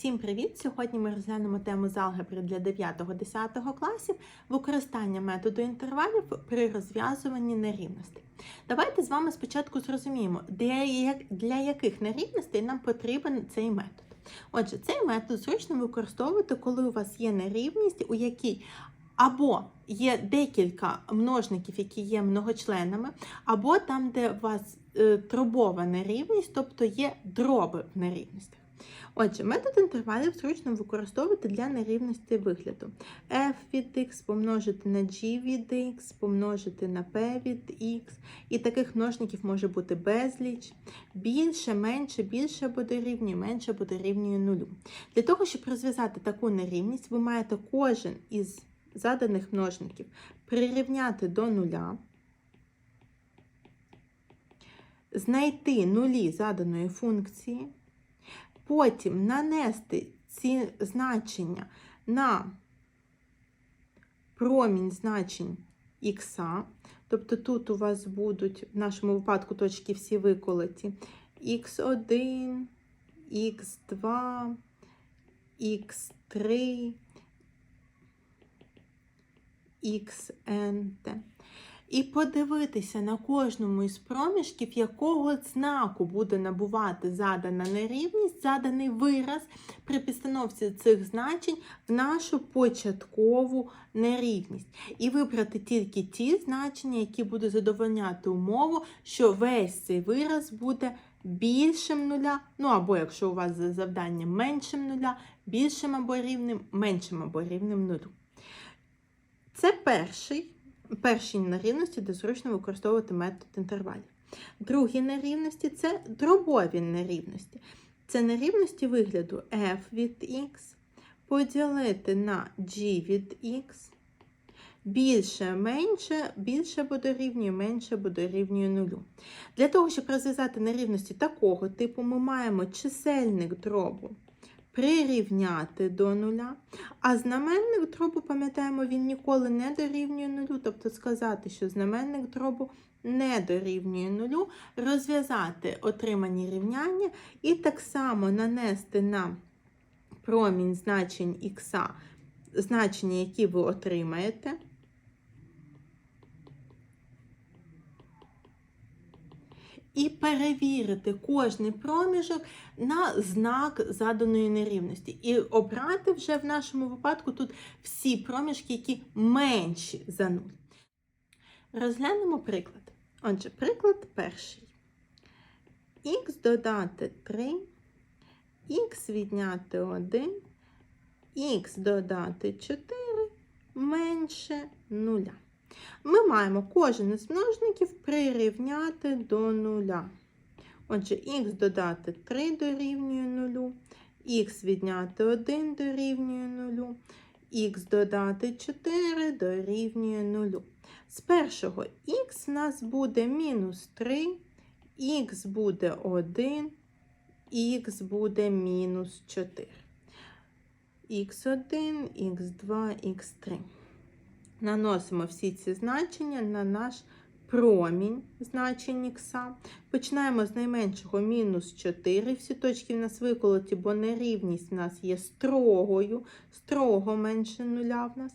Всім привіт! Сьогодні ми розглянемо тему з алгебри для 9-10 класів використання методу інтервалів при розв'язуванні нерівностей. Давайте з вами спочатку зрозуміємо, для, яких нерівностей нам потрібен цей метод. Отже, цей метод зручно використовувати, коли у вас є нерівність, у якій або є декілька множників, які є многочленами, або там, де у вас е, дробова нерівність, тобто є дроби в нерівностях. Отже, метод інтервалів зручно використовувати для нерівності вигляду. f від x помножити на g від x, помножити на p від x. І таких множників може бути безліч. Більше, менше, більше буде рівнює, менше буде рівнює нулю. Для того, щоб розв'язати таку нерівність, ви маєте кожен із заданих множників прирівняти до нуля, знайти нулі заданої функції, потім нанести ці значення на промінь значень х, тобто тут у вас будуть в нашому випадку точки всі виколоті х1, х2, х3, xnt. І подивитися на кожному із проміжків, якого знаку буде набувати задана нерівність, заданий вираз при підстановці цих значень в нашу початкову нерівність. І вибрати тільки ті значення, які будуть задовольняти умову, що весь цей вираз буде більшим нуля, ну або якщо у вас за завданням меншим нуля, більшим або рівним, меншим або рівним нулю. Це перший, перші нерівності, де зручно використовувати метод інтервалів. Другі нерівності це дробові нерівності. Це нерівності вигляду f від x поділити на g від x. Більше, менше, більше буде рівнює, менше буде рівнює нулю. Для того, щоб розв'язати нерівності такого типу, ми маємо чисельник дробу прирівняти до нуля, а знаменник дробу, пам'ятаємо, він ніколи не дорівнює нулю, тобто сказати, що знаменник дробу не дорівнює нулю, розв'язати отримані рівняння і так само нанести на промінь значень х значення, які ви отримаєте. І перевірити кожний проміжок на знак заданої нерівності. І обрати вже в нашому випадку тут всі проміжки, які менші за 0. Розглянемо приклад. Отже, приклад перший. Х додати 3, х відняти 1, х додати 4 менше 0. Ми маємо кожен із множників прирівняти до нуля. Отже, х додати 3 дорівнює 0, х відняти 1 дорівнює 0, х додати 4 дорівнює 0. З першого х у нас буде мінус 3, х буде 1, х буде мінус 4. х1, х2, х3. Наносимо всі ці значення на наш промінь значень х. Починаємо з найменшого мінус 4. Всі точки в нас виколоті, бо нерівність в нас є строгою, строго менше нуля в нас.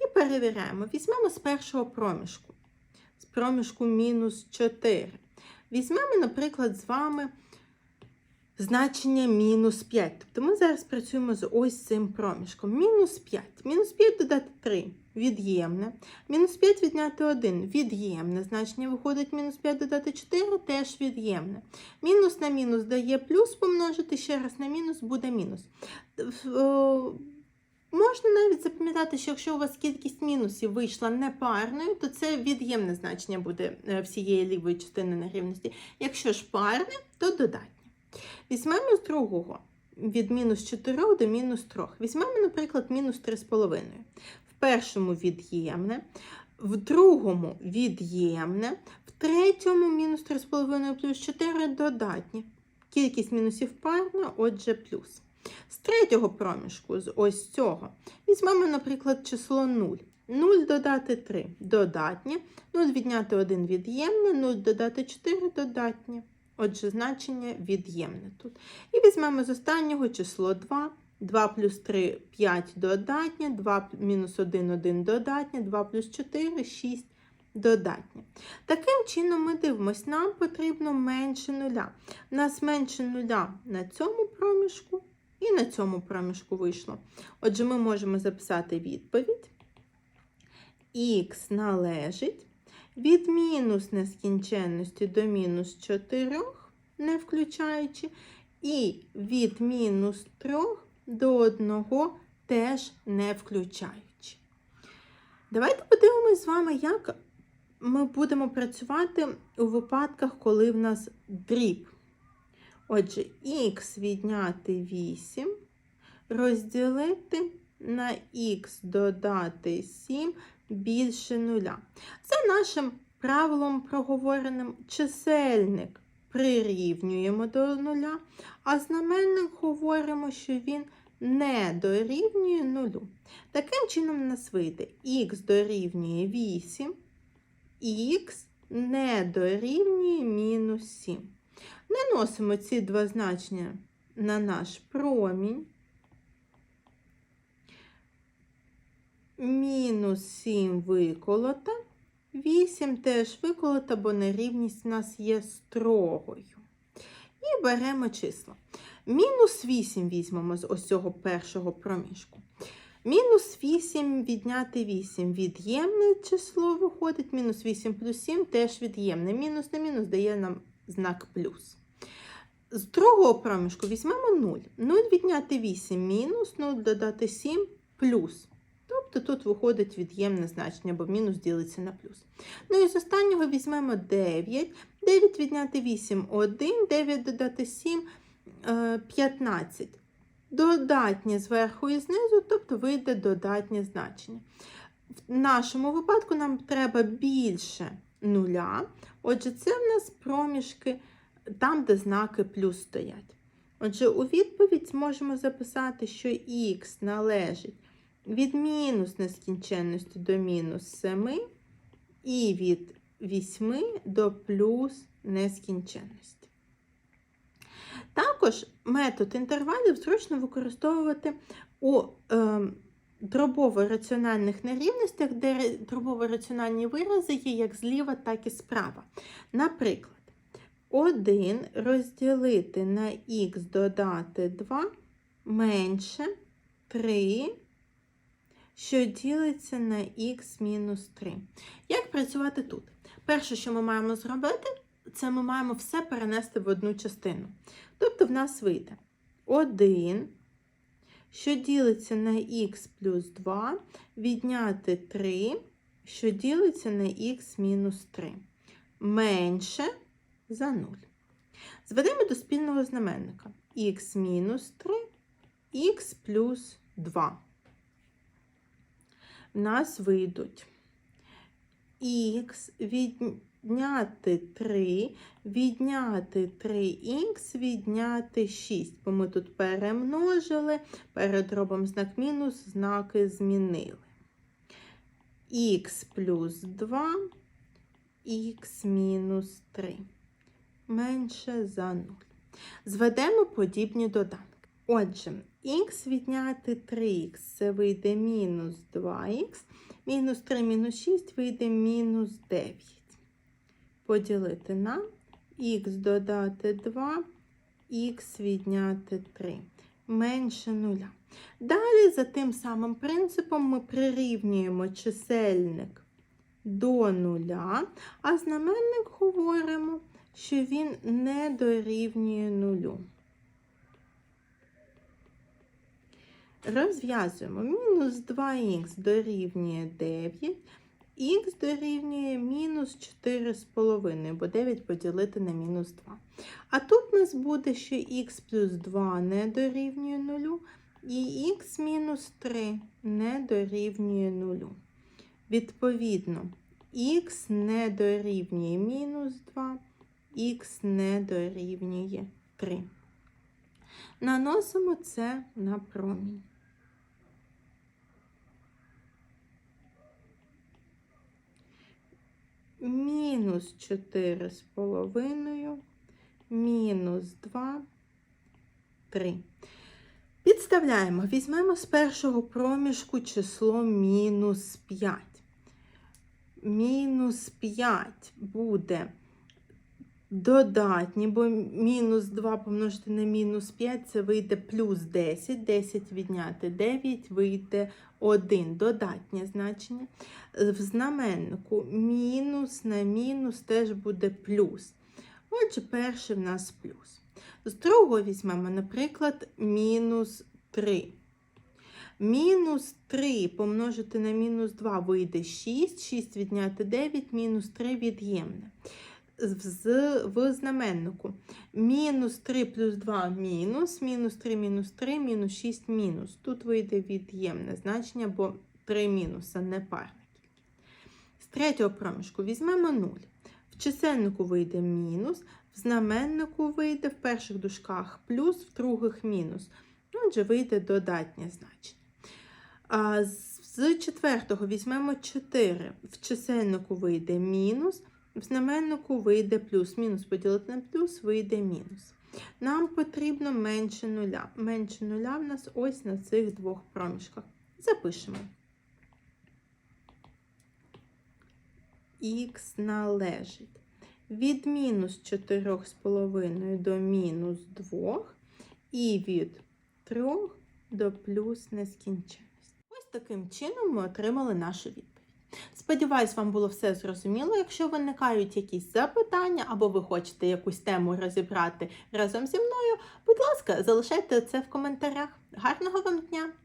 І перевіряємо. Візьмемо з першого проміжку, з проміжку мінус 4. Візьмемо, наприклад, з вами значення мінус 5. Тобто ми зараз працюємо з ось цим проміжком. Мінус 5. Мінус 5 додати 3 від'ємне. Мінус 5 відняти 1 від'ємне. Значення виходить мінус 5 додати 4 теж від'ємне. Мінус на мінус дає плюс помножити, ще раз на мінус буде мінус. Можна навіть запам'ятати, що якщо у вас кількість мінусів вийшла непарною, то це від'ємне значення буде е, всієї лівої частини нерівності. Якщо ж парне, то додатнє. Візьмемо з другого від мінус 4 до мінус 3. Візьмемо, наприклад, мінус 3,5. Першому від'ємне, в другому від'ємне, в третьому мінус 3,5 плюс 4 додатні. Кількість мінусів парна, отже, плюс. З третього проміжку, з ось цього, візьмемо, наприклад, число 0. 0 додати 3 додатнє, 0 відняти 1 від'ємне, 0 додати 4 додатнє. Отже, значення від'ємне тут. І візьмемо з останнього число 2, 2 плюс 3 5 додатнє, 2 мінус 1 1 додатнє, 2 плюс 4 6 додатнє. Таким чином, ми дивимося, нам потрібно менше нуля. У нас менше нуля на цьому проміжку і на цьому проміжку вийшло. Отже, ми можемо записати відповідь. Х належить від мінус нескінченності до мінус 4, не включаючи, і від мінус 3 до 1 теж не включаючи. Давайте подивимось з вами, як ми будемо працювати у випадках, коли в нас дріб. Отже, х відняти 8, розділити на х додати 7 більше нуля. За нашим правилом проговореним чисельник прирівнюємо до нуля, а знаменник говоримо, що він не дорівнює нулю. Таким чином, у нас вийде х дорівнює 8, х не дорівнює мінус 7. Наносимо ці два значення на наш промінь. Мінус 7 виколота. 8 теж виколота, бо нерівність у нас є строгою. І беремо число. Мінус 8 візьмемо з ось цього першого проміжку. Мінус 8 відняти 8 від'ємне число виходить. Мінус 8 плюс 7 теж від'ємне. Мінус на мінус дає нам знак плюс. З другого проміжку візьмемо 0. 0 відняти 8 мінус, 0 додати 7 плюс. Тобто тут виходить від'ємне значення, бо мінус ділиться на плюс. Ну і з останнього візьмемо 9. 9 відняти 8 1, 9 додати 7 15. Додатнє зверху і знизу, тобто вийде додатнє значення. В нашому випадку нам треба більше нуля. Отже, це в нас проміжки там, де знаки плюс стоять. Отже, у відповідь можемо записати, що х належить від мінус нескінченності до мінус 7 і від 8 до плюс нескінченності. Також метод інтервалів зручно використовувати у е, дробово-раціональних нерівностях, де дробово-раціональні вирази є як зліва, так і справа. Наприклад, 1 розділити на х додати 2 менше 3, що ділиться на х мінус 3. Як працювати тут? Перше, що ми маємо зробити, це ми маємо все перенести в одну частину. Тобто в нас вийде 1, що ділиться на х плюс 2, відняти 3, що ділиться на х мінус 3. Менше за 0. Зведемо до спільного знаменника х мінус 3, х плюс 2. Нас вийдуть х відняти 3, відняти 3х, відняти 6, бо ми тут перемножили, перед робом знак мінус, знаки змінили. х плюс 2, х мінус 3 менше за 0. Зведемо подібні доданки. Отже, х відняти 3х це вийде мінус 2х, мінус 3 мінус 6 вийде мінус 9. Поділити на х додати 2, х відняти 3 менше 0. Далі, за тим самим принципом, ми прирівнюємо чисельник до нуля, а знаменник говоримо що він не дорівнює нулю. Розв'язуємо мінус 2х дорівнює 9, х дорівнює мінус 4,5, бо 9 поділити на мінус 2. А тут у нас буде, що х плюс 2 не дорівнює 0, і х мінус 3 не дорівнює 0. Відповідно, х не дорівнює мінус 2, х не дорівнює 3. Наносимо це на промінь. Мінус 4,5, мінус 2, 3. Підставляємо, візьмемо з першого проміжку число мінус 5. Мінус 5 буде додатні, бо мінус 2 помножити на мінус 5 це вийде плюс 10. 10 відняти 9 вийде 1. Додатнє значення. В знаменнику мінус на мінус теж буде плюс. Отже, перший в нас плюс. З другого візьмемо, наприклад, мінус 3. Мінус 3 помножити на мінус 2 вийде 6, 6 відняти 9, мінус 3 від'ємне. В знаменнику мінус 3 плюс 2 мінус, мінус 3 мінус 3, мінус 6 мінус. Тут вийде від'ємне значення, бо 3 мінуса не парна. З третього проміжку візьмемо 0. В чисельнику вийде мінус, в знаменнику вийде в перших дужках плюс, в других мінус. Отже, вийде додатнє значення. А з четвертого візьмемо 4. В чисельнику вийде мінус, в знаменнику вийде плюс. Мінус поділити на плюс вийде мінус. Нам потрібно менше нуля. Менше нуля в нас ось на цих двох проміжках. Запишемо. Х належить від мінус 4,5 до мінус 2 і від 3 до плюс нескінченності. Ось таким чином ми отримали нашу відповідь. Сподіваюсь, вам було все зрозуміло. Якщо виникають якісь запитання або ви хочете якусь тему розібрати разом зі мною, будь ласка, залишайте це в коментарях. Гарного вам дня!